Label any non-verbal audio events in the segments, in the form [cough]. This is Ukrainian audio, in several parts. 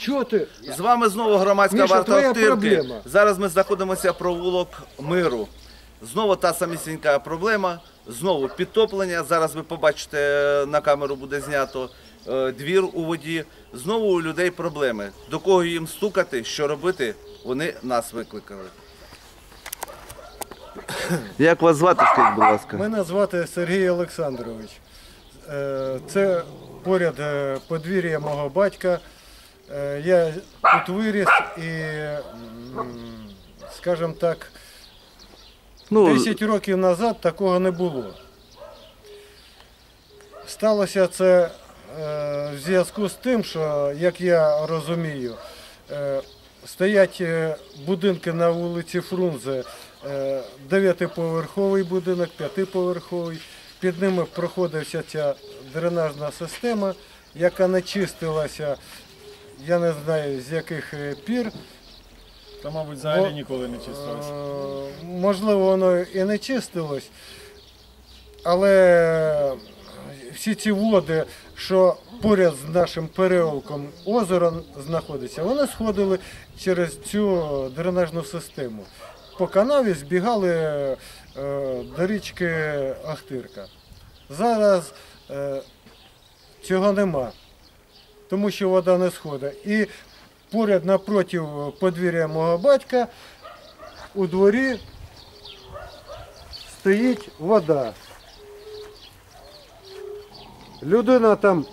Чого ти? З вами знову громадська Міша, варта твоя проблема. Зараз ми знаходимося провулок миру. Знову та самісінька проблема, знову підтоплення. Зараз ви побачите е, на камеру буде знято е, двір у воді. Знову у людей проблеми. До кого їм стукати, що робити, вони нас викликали. Як вас звати, скажіть, будь ласка? Мене звати Сергій Олександрович. Е, Це поряд е, подвір'я мого батька. Е, Я тут виріс і, м, скажімо так, Ну, 10 років назад такого не було. Сталося це е, в зв'язку з тим, що, як я розумію, е, стоять е, будинки на вулиці Фрунзе, дев'ятиповерховий будинок, п'ятиповерховий. Під ними проходився ця дренажна система, яка не чистилася, я не знаю з яких е, пір. Та, мабуть, взагалі Бо, ніколи не чистилось. Е, Можливо, воно і не чистилось, але всі ці води, що поряд з нашим переулком озеро знаходиться, вони сходили через цю дренажну систему. По канаві збігали е, до річки Ахтирка. Зараз е, цього нема, тому що вода не сходить. І поряд напроти подвір'я мого батька у дворі стоїть вода. Людина там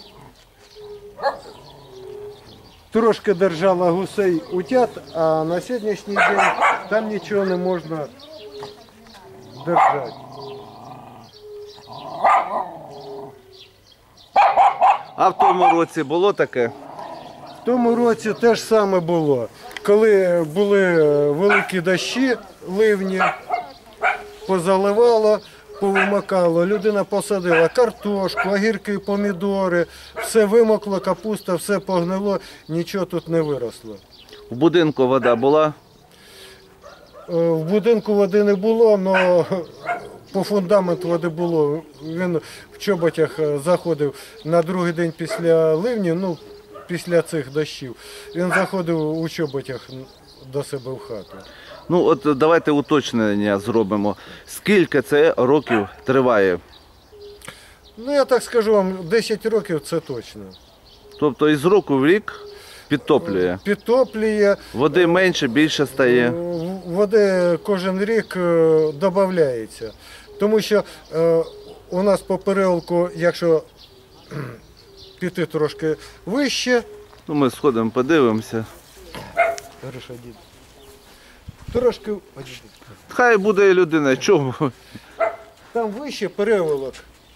трошки держала гусей утят, а на сьогоднішній день там нічого не можна держати. А в тому році було таке? В тому році те ж саме було. Коли були е, великі дощі, ливні, позаливало, повимакало, людина посадила картошку, огірки, помідори, все вимокло, капуста, все погнило, нічого тут не виросло. В будинку вода була? Е, В будинку води не було, але по фундаменту води було. Він в чоботях е, заходив на другий день після ливнів, ну, після цих дощів. Він заходив у чоботях до себе в хату. Ну, от давайте уточнення зробимо. Скільки це років триває? Ну, я так скажу вам, 10 років це точно. Тобто із року в рік підтоплює. Підтоплює, Води менше, більше стає. е, води кожен рік е, додається. Тому що е, у нас по переулку, якщо [clears throat] піти трошки вище, Ну, ми сходимо, подивимося. Хорошо, дід. Трошки Хай буде людина. Чому? там вище переволок,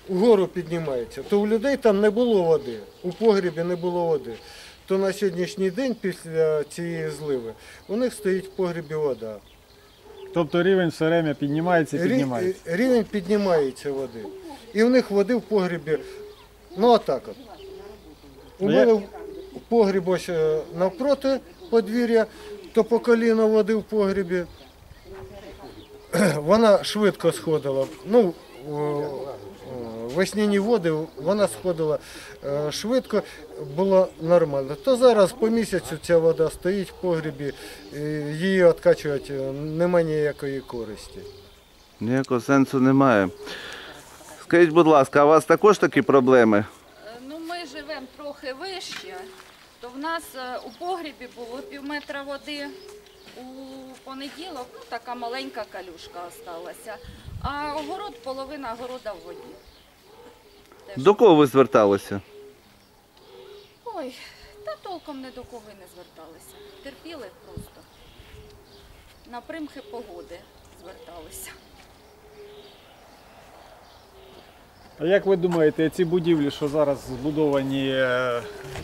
угору піднімається, то у людей там не було води, у погрібі не було води. То на сьогоднішній день після цієї зливи у них стоїть в погрібі вода. Тобто рівень все время піднімається і Рі- піднімається. Рівень піднімається води. І в них води в погрібі, ну отак от. У Ну, мене в погріб ось е, навпроти подвір'я, то по коліно води в погрібі. [clears throat] Вона швидко сходила. Ну, о, весняні води вона сходила е, швидко, було нормально. То зараз по місяцю ця вода стоїть в погрібі, її відкачувати е, немає ніякої користі. Ніякого сенсу немає. Скажіть, будь ласка, а у вас також такі проблеми? Е, Ну, ми живемо трохи вище, то в нас у погрібі було пів метра води. У понеділок ну, така маленька калюшка осталася, а огород, половина огорода в воді. До кого ви зверталися? Ой, та толком не до кого й не зверталися. Терпіли просто. На примхи погоди зверталися. А як ви думаєте, ці будівлі, що зараз збудовані е,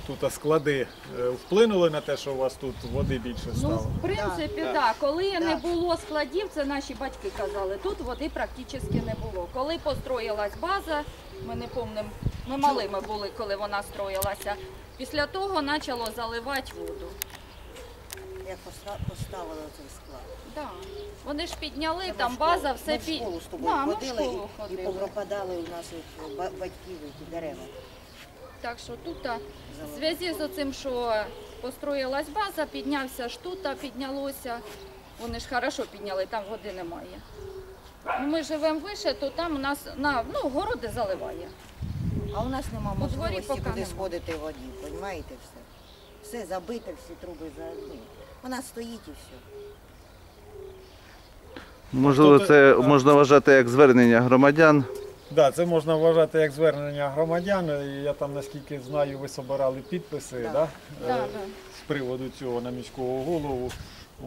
тут склади, е, вплинули на те, що у вас тут води більше Ну, стало? в принципі, так. Коли не було складів, це наші батьки казали, тут води практично не було. Коли построїлась база, ми не пам'ятаємо, ми малими були, коли вона строїлася. Після того почало заливати воду. Як поста- поставили цей склад. Да. Вони ж підняли, там в школу- база, ми все в під... школу з тобою Да, ми в ходили школу і, і ходили. попропадали у нас от ба- батьків ті дерева. Так що тут а, в зв'язку з цим, що построїлась база, піднявся штута, піднялося. Вони ж хорошо підняли, там води немає. Ну, Ми живемо вище, то там у нас на ну, городи заливає. А у нас нема У дворі можливості поки куди нема. сходити в воді, розумієте все? Все забите, всі труби за ну, Вона стоїть і все. Можливо, Тобто, це а- можна вважати як звернення громадян. Да, це можна вважати як звернення громадян. І Я там, наскільки знаю, ви собирали підписи Да. да. Да, е, да. з приводу цього на міського голову.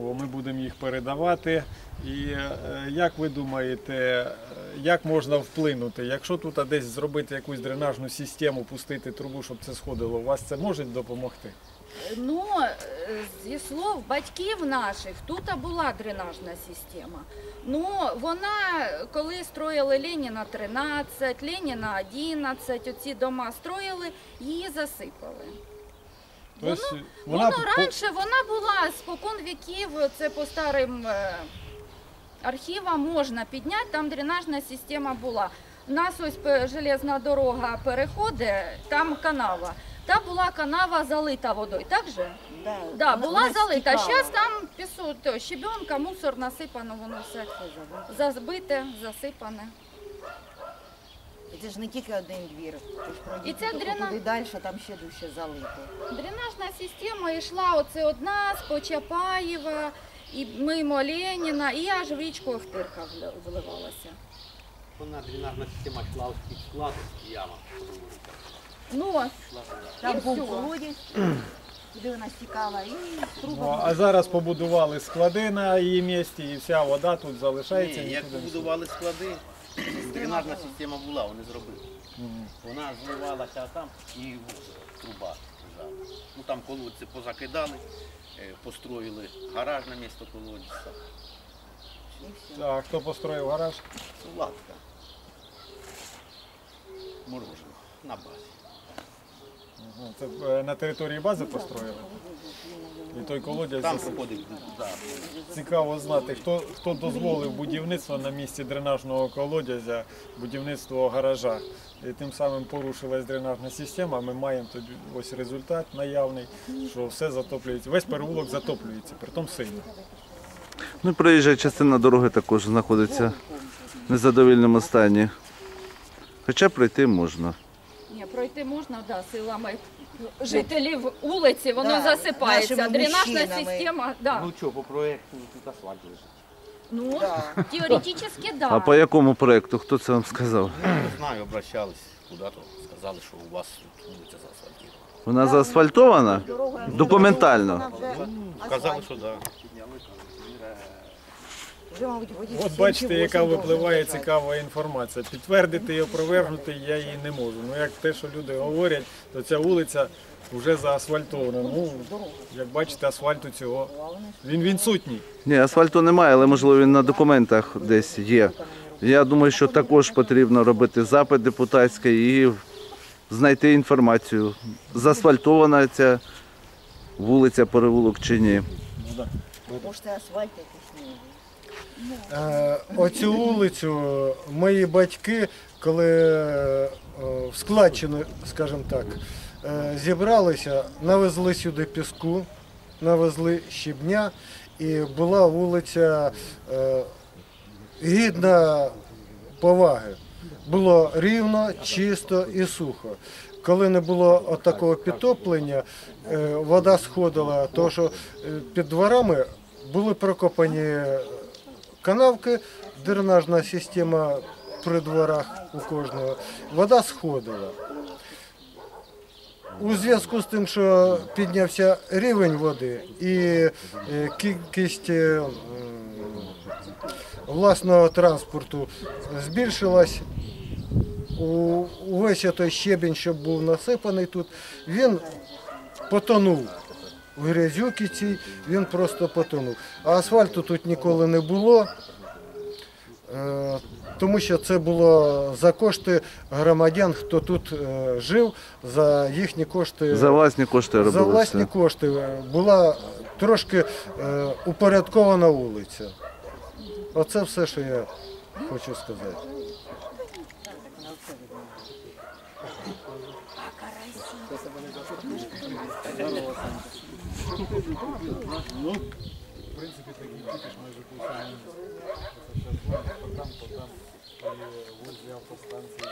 О, Ми будемо їх передавати. І е, як ви думаєте, е, як можна вплинути? Якщо тут десь зробити якусь дренажну систему, пустити трубу, щоб це сходило, вас це може допомогти? Ну, е, зі слов батьків наших, тут була дренажна система. Ну, вона, коли строїли Леніна 13, Леніна 11, оці дома строїли, її засипали. Тобто Воно вона по- раніше вона була спокон віків, це по старим е, архівам можна підняти, там дренажна система була. У нас ось пе- железна дорога переходить, там канава. Та була канава залита водою, так же? Да, Да, була вона залита. стікала. Зараз там пісок, то, щебенка, мусор насипано, воно все зазбите, засипане. Це ж не тільки один двір. Ти ж пройдіть І ця туди дрена- далі, там ще дужче залито. Дренажна система йшла оце одна з Почапаєва, і мимо Леніна, і аж в річку Охтирка вли- вливалася. Вона дренажна система йшла в склад яма. Ну, Там був колодязь, куди вона стікала, і Ну, труба. а зараз побудували склади на її місці, і вся вода тут залишається. Ні, як нікуди не побудували склади, дренажна система була, вони зробили. Вона зливалася там і труба лежала. Ну там колодці позакидали, е, построїли гараж на місто колодця. А хто построїв гараж? Латка. Мороженого на базі. Це е, на території бази построїли. І той колодязь Там проходить да, цікаво знати, хто, хто дозволив будівництво на місці дренажного колодязя, будівництво гаража. І тим самим порушилась дренажна система. Ми маємо тоді ось результат наявний, що все затоплюється. Весь переулок затоплюється, притом сильно. Ну, проїжджа частина дороги також знаходиться в незадовільному стані. Хоча пройти можна. Пройти можна, да, силами жителів вулиці, воно Да, засипається. нашими Дренажна мужчинами. система, да. Ну що, по проєкту тут асфальт лежить. Ну, Да. теоретично, да. А по якому проєкту? Хто це вам сказав? Ну, не знаю, обращались куди-то, сказали, що у вас тут вулиця заасфальтована. Вона заасфальтована? Дорога Документально. вона вже Казали, що так. Вже, мабуть, годів От бачите, яка випливає цікава інформація. Підтвердити і опровергнути я її не можу. Ну як те, що люди говорять, то ця вулиця вже заасфальтована. Ну, як бачите, асфальту цього він відсутній. Ні, асфальту немає, але можливо він на документах десь є. Я думаю, що також потрібно робити запит депутатський і знайти інформацію. Заасфальтована ця вулиця, переулок чи ні. Може, це асфальт якийсь. Е, Оцю вулицю мої батьки, коли е, в складчину, скажімо так, е, зібралися, навезли сюди піску, навезли щебня, і була вулиця гідна поваги. Було рівно, чисто і сухо. Коли не було от такого підтоплення, вода сходила, тому що під дворами були прокопані канавки, дренажна система при дворах у кожного. Вода сходила. У зв'язку з тим, що піднявся рівень води і е, кількість е, власного транспорту збільшилась, увесь той щебінь, що був насипаний тут, він потонув. В грязюки цій він просто потонув. А асфальту тут ніколи не було, е, тому що це було за кошти громадян, хто тут е, жив, за їхні кошти. За власні кошти За власні кошти е, була трошки упорядкована вулиця. Оце все, що я хочу сказати. Ну, в принципі, тільки ж майже півсотні. Там, то там, і возле автостанції.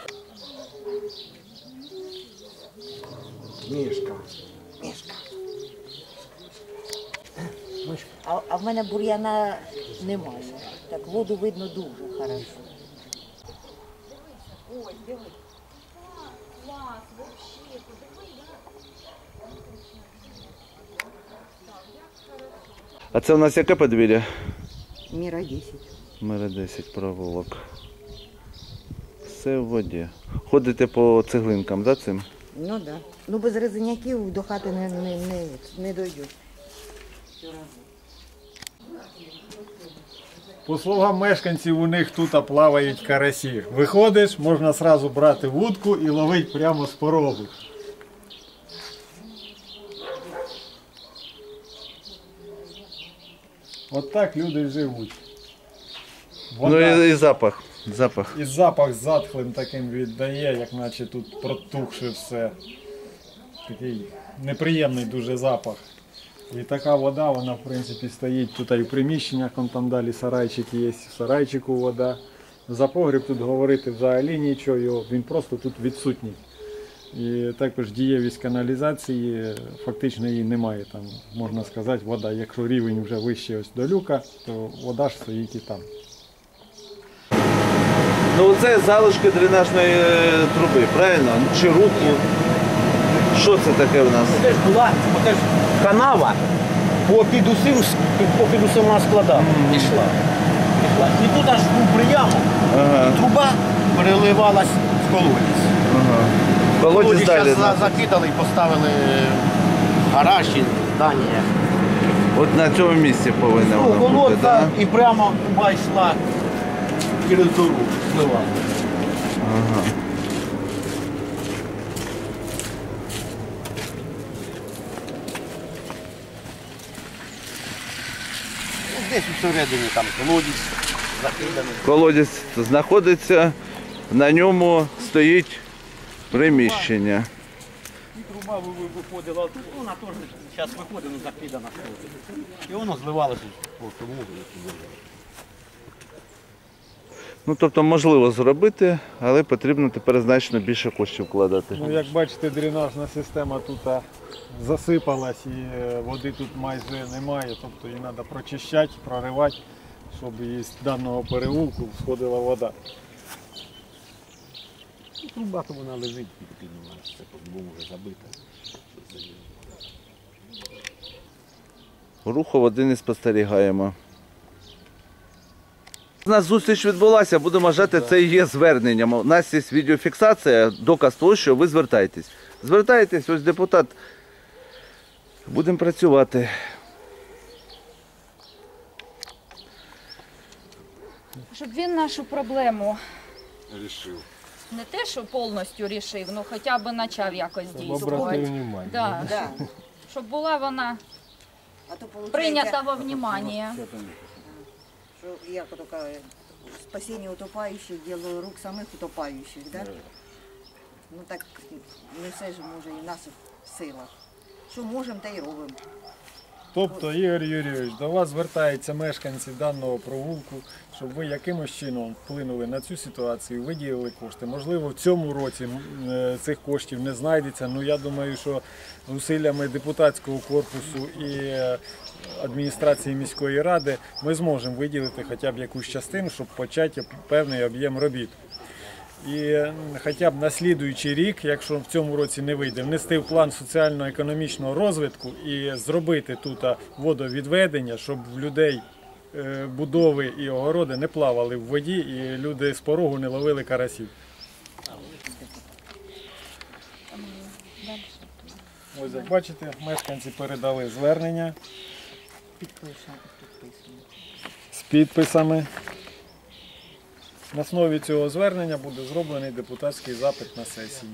Мішка. А, а в мене бур'яна немає. Так воду видно дуже хорошо. А це у нас яке подвір'я? Міра 10. Мере 10 проволок. Все в воді. Ходите по цеглинкам, да, цим? Ну так. Да. Ну без резиняків до хати не, не, не, не дойдуть. По словам мешканців, у них тут плавають карасі. Виходиш, можна сразу брати вудку і ловити прямо з порогу. От так люди живуть. Ну і, і запах. Запах. І запах затхлим таким віддає, як наче тут протухше все. Такий неприємний дуже запах. І така вода, вона в принципі стоїть тут і в приміщеннях, он там далі сарайчик є, в сарайчику вода. За погріб тут говорити взагалі нічого, його- він просто тут відсутній. І також дієвість каналізації, фактично її немає. Там, можна сказати, вода, якщо рівень вже вищий ось до люка, то вода ж стоїть і там. Ну це залишки дренажної е, труби, правильно? Чи руку? Що це таке в нас? Це ж була оце ж канава по під усім, с- по під усіма складами пішла. пішла. І тут аж був приямок, Ага, і труба переливалась в колодязь. ага. Колодязь далі. зараз закидали і поставили гараж і здання. От на цьому місці повинна Ну, вона бути, колодка да? і прямо труба йшла через дорогу, зливала. Ага. Ну, Десь всередині там колодязь закиданий. Колодязь знаходиться, на ньому стоїть приміщення. І труба ви- ви- виходила тут, вона теж зараз виходить, ну закидана. І воно зливалося по тому. Ну тобто можливо зробити, але потрібно тепер значно більше коштів вкладати. Ну, як бачите, дренажна система тут засипалась і е, води тут майже немає, тобто її треба прочищати, проривати, щоб із даного переулку сходила вода. Труба то вона лежить, піднімається, це по-любому вже забита. Руху води не спостерігаємо. У нас зустріч відбулася, будемо вважати, це і є зверненням. У нас є відеофіксація, доказ того, що ви звертаєтесь. Звертаєтесь, ось депутат. Будемо працювати. Щоб він нашу проблему не те, що повністю рішив, ну хоча б почав якось дійствувати. Да. Да. Щоб була вона А то получається, прийнята во внимание. ото кажуть, спасіння утопаючих, діло рук самих утопаючих, да? Ну так не все ж може і в нас в силах. Що можемо, те й робимо. Тобто, Ігор Юрійович, до вас звертаються мешканці даного провулку, щоб ви якимось чином вплинули на цю ситуацію, виділили кошти. Можливо, в цьому році е, цих коштів не знайдеться. Ну я думаю, що зусиллями депутатського корпусу і е, адміністрації міської ради ми зможемо виділити хоча б якусь частину, щоб почати певний об'єм робіт. І хоча б на слідуючий рік, якщо в цьому році не вийде, внести в план соціально-економічного розвитку і зробити тут водовідведення, щоб в людей будови і огороди не плавали в воді, і люди з порогу не ловили карасів. Ось як бачите, мешканці передали звернення з підписами. На основі цього звернення буде зроблений депутатський запит на сесії.